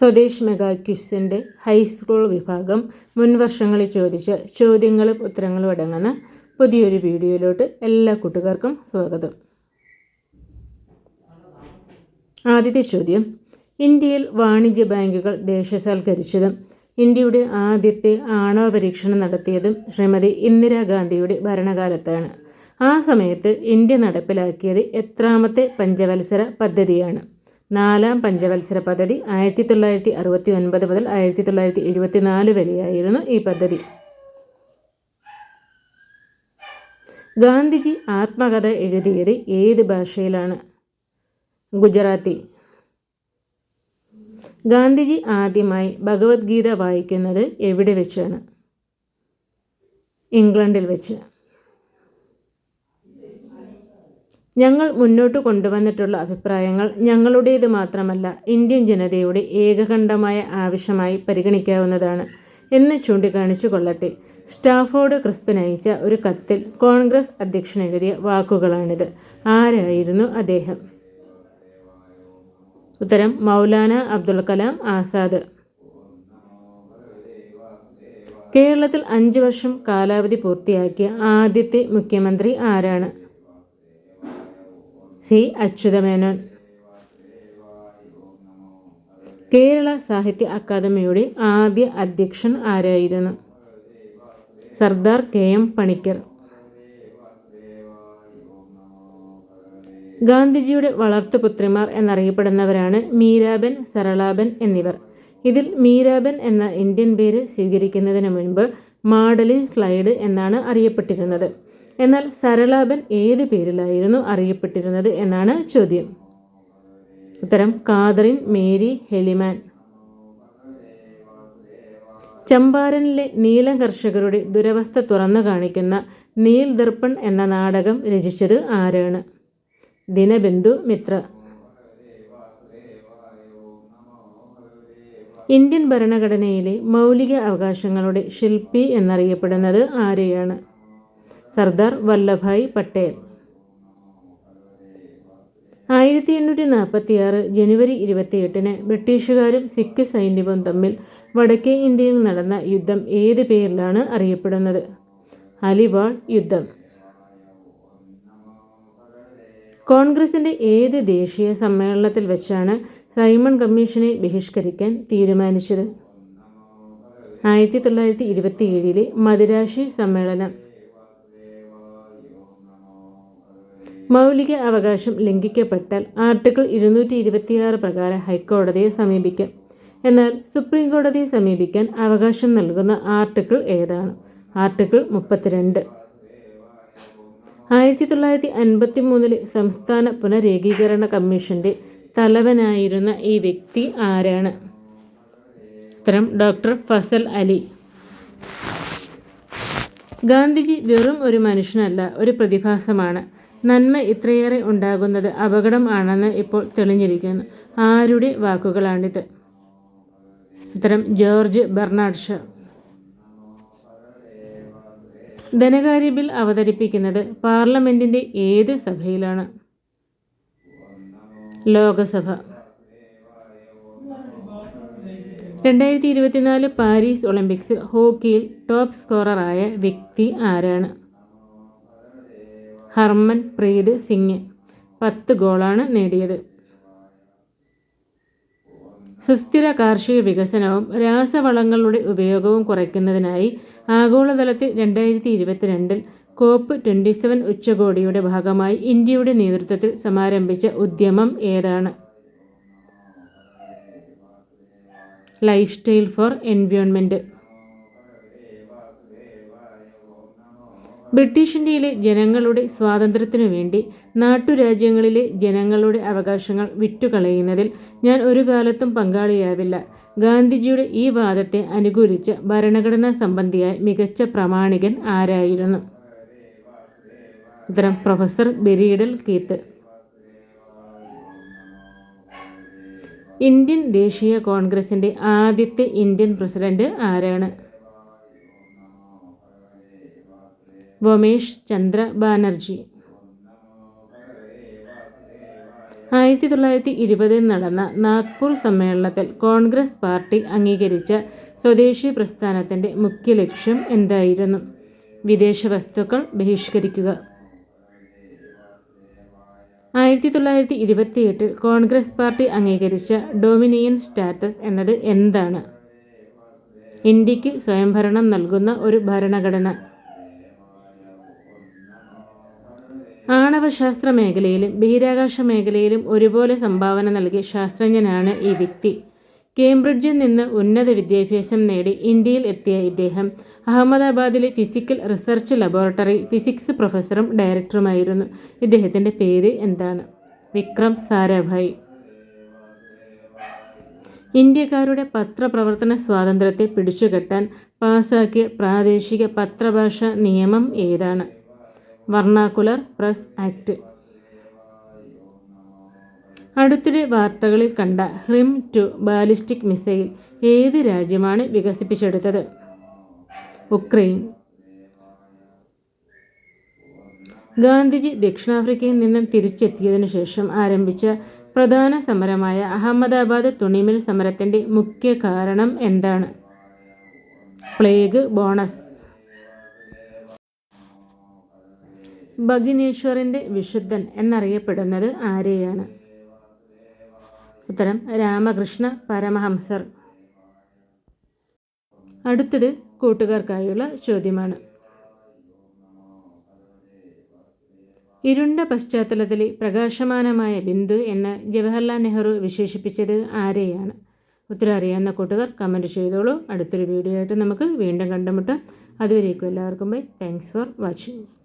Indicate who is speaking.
Speaker 1: Swadesh mega ക്വിസിന്റെ high school വിഭാഗം മുൻവർഷങ്ങളിൽ ചോദിച്ച ചോദ്യങ്ങളും ഉത്തരങ്ങളും അടങ്ങുന്ന പുതിയൊരു വീഡിയോയിലോട്ട് എല്ലാ കൂട്ടുകാർക്കും സ്വാഗതം. ആദ്യത്തെ ചോദ്യം ഇന്ത്യയിൽ വാണിജ്യ ബാങ്കുകൾ ദേശസാൽക്കരിച്ചതും ഇന്ത്യയുടെ ആദ്യത്തെ ആണവ പരീക്ഷണം നടത്തിയതും ശ്രീമതി ഇന്ദിരാഗാന്ധിയുടെ ഭരണകാലത്താണ്. ആ സമയത്ത് ഇന്ത്യ നടപ്പിലാക്കിയത് എത്രാമത്തെ പഞ്ചവത്സര പദ്ധതിയാണ്. നാലാം പഞ്ചവത്സര പദ്ധതി ആയിരത്തി തൊള്ളായിരത്തി അറുപത്തി ഒൻപത് മുതൽ ആയിരത്തി തൊള്ളായിരത്തി എഴുപത്തി നാല് വരെയായിരുന്നു ഈ പദ്ധതി. ഗാന്ധിജി ആത്മകഥ എഴുതിയത് ഏത് ഭാഷയിലാണ്? ഗുജറാത്തി. ഗാന്ധിജി ആദ്യമായി ഭഗവത്ഗീത വായിക്കുന്നത് എവിടെ വെച്ചാണ്? ഇംഗ്ലണ്ടിൽ വെച്ച്. ഞങ്ങൾ മുന്നോട്ട് കൊണ്ടുവന്നിട്ടുള്ള അഭിപ്രായങ്ങൾ ഞങ്ങളുടേത് മാത്രമല്ല ഇന്ത്യൻ ജനതയുടെ ഏകകണ്ഠമായ ആവശ്യമായി പരിഗണിക്കാവുന്നതാണ് എന്ന് ചൂണ്ടിക്കാണിച്ചു കൊള്ളട്ടെ. സ്റ്റാഫോർഡ് ക്രിസ്പൻ ഒരു കത്തിൽ കോൺഗ്രസ് അധ്യക്ഷൻ എഴുതിയ വാക്കുകളാണിത്. ആരായിരുന്നു അദ്ദേഹം? ഉത്തരം മൗലാന അബ്ദുൽ കലാം ആസാദ്. കേരളത്തിൽ അഞ്ച് വർഷം കാലാവധി പൂർത്തിയാക്കിയ ആദ്യത്തെ മുഖ്യമന്ത്രി ആരാണ്? സി അച്യുതമേനോൻ. കേരള സാഹിത്യ അക്കാദമിയുടെ ആദ്യ അധ്യക്ഷൻ ആരായിരുന്നു? Sardar K M Panikkar. ഗാന്ധിജിയുടെ വളർത്തുപുത്രിമാർ എന്നറിയപ്പെടുന്നവരാണ് മീരാബൻ സരളാബൻ എന്നിവർ. ഇതിൽ മീരാബൻ എന്ന ഇന്ത്യൻ പേര് സ്വീകരിക്കുന്നതിന് മുൻപ് മാഡലിൻ സ്ലൈഡ് എന്നാണ് അറിയപ്പെട്ടിരുന്നത്. എന്നാൽ സരളാബൻ ഏത് പേരിലായിരുന്നു അറിയപ്പെട്ടിരുന്നത് എന്നാണ് ചോദ്യം. ഉത്തരം കാതറിൻ മേരി ഹെലിമാൻ. ചമ്പാരനിലെ നീലം കർഷകരുടെ ദുരവസ്ഥ തുറന്നു കാണിക്കുന്ന നീൽ ദർപ്പൺ എന്ന നാടകം രചിച്ചത് ആരാണ്? ദിനബന്ധു മിത്ര. ഇന്ത്യൻ ഭരണഘടനയിലെ മൗലിക അവകാശങ്ങളുടെ ശില്പി എന്നറിയപ്പെടുന്നത് ആരെയാണ്? സർദാർ വല്ലഭായ് പട്ടേൽ. ആയിരത്തി എണ്ണൂറ്റി നാൽപ്പത്തി ആറ് ജനുവരി ഇരുപത്തിയെട്ടിന് ബ്രിട്ടീഷുകാരും സിഖ് സൈന്യവും തമ്മിൽ വടക്കേ ഇന്ത്യയിൽ നടന്ന യുദ്ധം ഏത് പേരിലാണ് അറിയപ്പെടുന്നത്? അലിവാൾ യുദ്ധം. കോൺഗ്രസിന്റെ ഏത് ദേശീയ സമ്മേളനത്തിൽ വെച്ചാണ് സൈമൺ കമ്മീഷനെ ബഹിഷ്കരിക്കാൻ തീരുമാനിച്ചത്? ആയിരത്തി തൊള്ളായിരത്തി ഇരുപത്തിയേഴിലെ മദിരാശി സമ്മേളനം. മൗലിക അവകാശം ലംഘിക്കപ്പെട്ടാൽ ആർട്ടിക്കിൾ ഇരുന്നൂറ്റി ഇരുപത്തിയാറ് പ്രകാരം ഹൈക്കോടതിയെ സമീപിക്കാം. എന്നാൽ സുപ്രീം കോടതിയെ സമീപിക്കാൻ അവകാശം നൽകുന്ന ആർട്ടിക്കിൾ ഏതാണ്? ആർട്ടിക്കിൾ മുപ്പത്തിരണ്ട്. ആയിരത്തി തൊള്ളായിരത്തി അൻപത്തി മൂന്നിലെ സംസ്ഥാന പുനരേകീകരണ കമ്മീഷന്റെ തലവനായിരുന്ന ഈ വ്യക്തി ആരാണ്? ഉത്തരം ഡോക്ടർ ഫസൽ അലി. ഗാന്ധിജി വെറും ഒരു മനുഷ്യനല്ല ഒരു പ്രതിഭാസമാണ്. നന്മ ഇത്രയേറെ ഉണ്ടാകുന്നത് അപകടം ആണെന്ന് ഇപ്പോൾ തെളിഞ്ഞിരിക്കുന്നു. ആരുടെ വാക്കുകളാണിത്? ഇത്തരം ജോർജ് ബെർണാഡ് ഷോ. ധനകാര്യ ബിൽ അവതരിപ്പിക്കുന്നത് പാർലമെന്റിന്റെ ഏത് സഭയിലാണ്? ലോകസഭ. രണ്ടായിരത്തി ഇരുപത്തിനാല് പാരീസ് ഒളിമ്പിക്സിൽ ഹോക്കിയിൽ ടോപ്പ് സ്കോററായ വ്യക്തി ആരാണ്? ഹർമൻ പ്രീത് സിംഗ്. പത്ത് ഗോളാണ് നേടിയത്. സുസ്ഥിര കാർഷിക വികസനവും രാസവളങ്ങളുടെ ഉപയോഗവും കുറയ്ക്കുന്നതിനായി ആഗോളതലത്തിൽ രണ്ടായിരത്തി ഇരുപത്തിരണ്ടിൽ കോപ്പ് ട്വന്റി സെവൻ ഉച്ചകോടിയുടെ ഭാഗമായി ഇന്ത്യയുടെ നേതൃത്വത്തിൽ സമാരംഭിച്ച ഉദ്യമം ഏതാണ്? Lifestyle for environment British ഇന്ത്യയിലെ ജനങ്ങളുടെ സ്വാതന്ത്ര്യത്തിനു വേണ്ടി നാട്ടുരാജ്യങ്ങളിലെ ജനങ്ങളുടെ അവകാശങ്ങൾ വിറ്റുകളയുന്നതിൽ ഞാൻ ഒരു കാലത്തും പങ്കാളിയാവില്ല. ഗാന്ധിജിയുടെ ഈ വാദത്തെ അനുകൂലിച്ച ഭരണഘടനാ സംബന്ധിയായ മികച്ച പ്രമാണികൻ ആരായിരുന്നു? ഉത്തരം പ്രൊഫസർ ബെരീഡൽ കീത്ത്. ഇന്ത്യൻ ദേശീയ കോൺഗ്രസിന്റെ ആദ്യത്തെ ഇന്ത്യൻ പ്രസിഡന്റ് ആരാണ്? വൊമേഷ് ചന്ദ്ര ബാനർജി. ആയിരത്തി തൊള്ളായിരത്തി ഇരുപതിൽ നടന്ന നാഗ്പൂർ സമ്മേളനത്തിൽ കോൺഗ്രസ് പാർട്ടി അംഗീകരിച്ച സ്വദേശി പ്രസ്ഥാനത്തിന്റെ മുഖ്യ ലക്ഷ്യം എന്തായിരുന്നു? വിദേശ വസ്തുക്കൾ ബഹിഷ്കരിക്കുക. ആയിരത്തി തൊള്ളായിരത്തി ഇരുപത്തിയെട്ടിൽ കോൺഗ്രസ് പാർട്ടി അംഗീകരിച്ച ഡൊമിനിയൻ സ്റ്റാറ്റസ് എന്നത് എന്താണ്? ഇന്ത്യയ്ക്ക് സ്വയംഭരണം നൽകുന്ന ഒരു ഭരണഘടന. ആണവശാസ്ത്ര മേഖലയിലും ബഹിരാകാശ മേഖലയിലും ഒരുപോലെ സംഭാവന നൽകിയ ശാസ്ത്രജ്ഞനാണ് ഈ വ്യക്തി. കേംബ്രിഡ്ജിൽ നിന്ന് ഉന്നത വിദ്യാഭ്യാസം നേടി ഇന്ത്യയിൽ എത്തിയ ഇദ്ദേഹം അഹമ്മദാബാദിലെ ഫിസിക്കൽ റിസർച്ച് ലബോറട്ടറി ഫിസിക്സ് പ്രൊഫസറും ഡയറക്ടറുമായിരുന്നു. ഇദ്ദേഹത്തിന്റെ പേര് എന്താണ്? വിക്രം സാരാഭായ്. ഇന്ത്യക്കാരുടെ പത്രപ്രവർത്തന സ്വാതന്ത്ര്യത്തെ പിടിച്ചുകെട്ടാൻ പാസാക്കിയ പ്രാദേശിക പത്രഭാഷ നിയമം ഏതാണ്? Vernacular press act. അടുത്തിടെ വാർത്തകളിൽ കണ്ട ഹ്രിം ടു ബാലിസ്റ്റിക് മിസൈൽ ഏത് രാജ്യമാണ് വികസിപ്പിച്ചെടുത്തത്? ഉക്രൈൻ. ഗാന്ധിജി ദക്ഷിണാഫ്രിക്കയിൽ നിന്നും തിരിച്ചെത്തിയതിനു ശേഷം ആരംഭിച്ച പ്രധാന സമരമായ അഹമ്മദാബാദ് തുണിമിൽ സമരത്തിന്റെ മുഖ്യ കാരണം എന്താണ്? Plague bonus. ഭഗിനേശ്വറിന്റെ വിശുദ്ധൻ എന്നറിയപ്പെടുന്നത് ആരെയാണ്? ഉത്തരം രാമകൃഷ്ണ പരമഹംസർ. അടുത്തത് കൂട്ടുകാർക്കായുള്ള ചോദ്യമാണ്. ഇരുണ്ട പശ്ചാത്തലത്തിലെ പ്രകാശമാനമായ ബിന്ദു എന്ന് ജവഹർലാൽ നെഹ്റു വിശേഷിപ്പിച്ചത് ആരെയാണ്? ഉത്തരം അറിയാവുന്ന കൂട്ടുകാർ കമന്റ് ചെയ്തോളൂ. അടുത്തൊരു വീഡിയോ ആയിട്ട് നമുക്ക് വീണ്ടും കണ്ടുമുട്ടാം. അതുവരേക്കും എല്ലാവർക്കും ബൈ. Thanks for watching